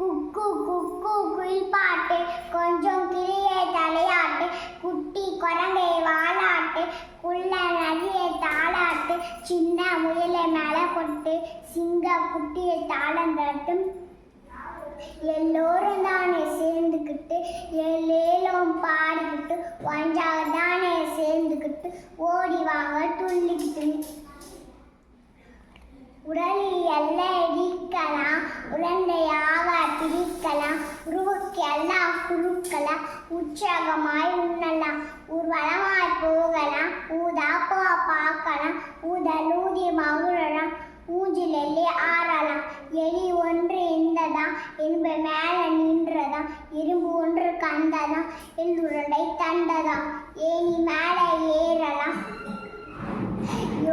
குக்கு குக்கு குயில்பாட்டு கொஞ்சம் கிளியே தலையாட்டு. குட்டி குரங்கை வாழாட்டு குள்ள நதியை தாளாட்டு. சின்ன முயலை மேலே கொட்டு. சிங்க குட்டியை தாளம் எல்லோரும் தானே சேர்ந்துக்கிட்டு எல்லேலும் பாடிக்கிட்டு ஒன்றாக தானே சேர்ந்துக்கிட்டு ஓடி வாங்க துள்ளிக்கிட்டு. உடலில் எல்லை குறுக்கலாம் உற்சாகமாய் உண்ணலாம். ஊர்வலமாய் போகலாம் ஊதா போ பார்க்கலாம் ஊதல் ஊதி மகுழலாம் ஊஞ்சிலெல்லி ஆறலாம். எலி ஒன்று இந்ததாம் எலும்பு மேலே நின்றதாம் இரும்பு ஒன்று கண்டதாம் எள்ளுருண்டை தண்டதாம் ஏணி மேலே ஏறலாம்.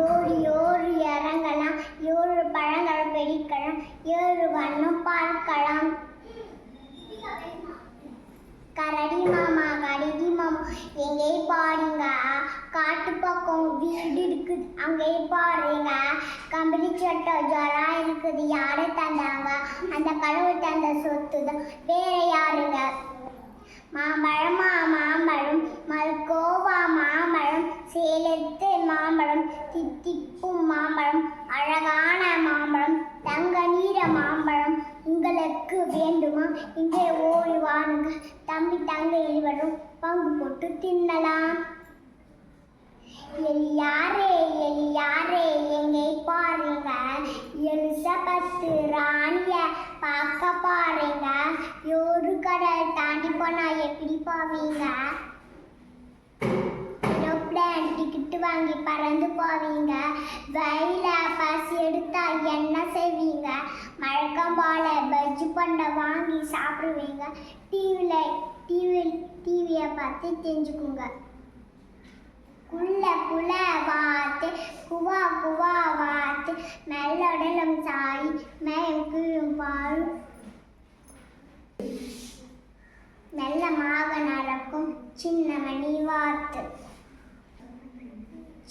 ஏழு ஏழு இறங்கலாம். ஏழு பழங்கள் பிடிக்கலாம் ஏழு வண்ணம் பார்க்கலாம். கரடி மாமா கரடி மாமா எங்கே பாருங்க? காட்டு பக்கம் வீடு இருக்குது. அங்கே பாருங்க. கம்பளி சட்டை ஜரம் இருக்குது. யாரு தந்தாங்க? அந்த கடவுள் தந்த சொத்து தான். வேற யாருங்க? மாம்பழமா மாம்பழம் மல்கோவா மாம்பழம் சேலத்து மாம்பழம் தித்திப்பும் மாம்பழம் அழகா மாம்பழம் தங்க நீர மாம்பழம் உங்களுக்கு வேண்டுமா? இங்கே ஓடி வாருங்க. தம்பி தங்க இருவரும் பங்கு போட்டு தின்னலாம். எலியாரே எலியாரே எங்கே பாருங்க? எலிசபத்து ராணிய பார்க்க பாருங்க. யோரு கடல் தாண்டி போனா எப்படி போவீங்க? ஏரோப்ளேன் டிக்கெட்டு வாங்கி பறந்து போவீங்க. வயல பசி எடுத்தா என்ன செய்வீங்க? மழக்கம் போல பஜ்ஜி பண்டை வாங்கி சாப்பிடுவீங்க. டிவியில் டிவி டிவியை பார்த்து தெரிஞ்சுக்குங்க. குள்ள குல வாத்து குவா குவா வாத்து மெல்லடலம் சாய் மேல் கீழும் பால். மெல்லமாக நடக்கும் சின்ன மணி வாத்து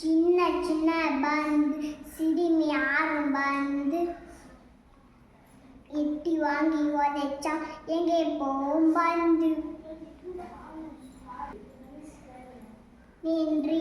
சின்ன சின்ன பந்து சிறுமி ஆறும் பந்து. எட்டி வாங்கி உதைச்சா எங்கே போம் பந்து? நன்றி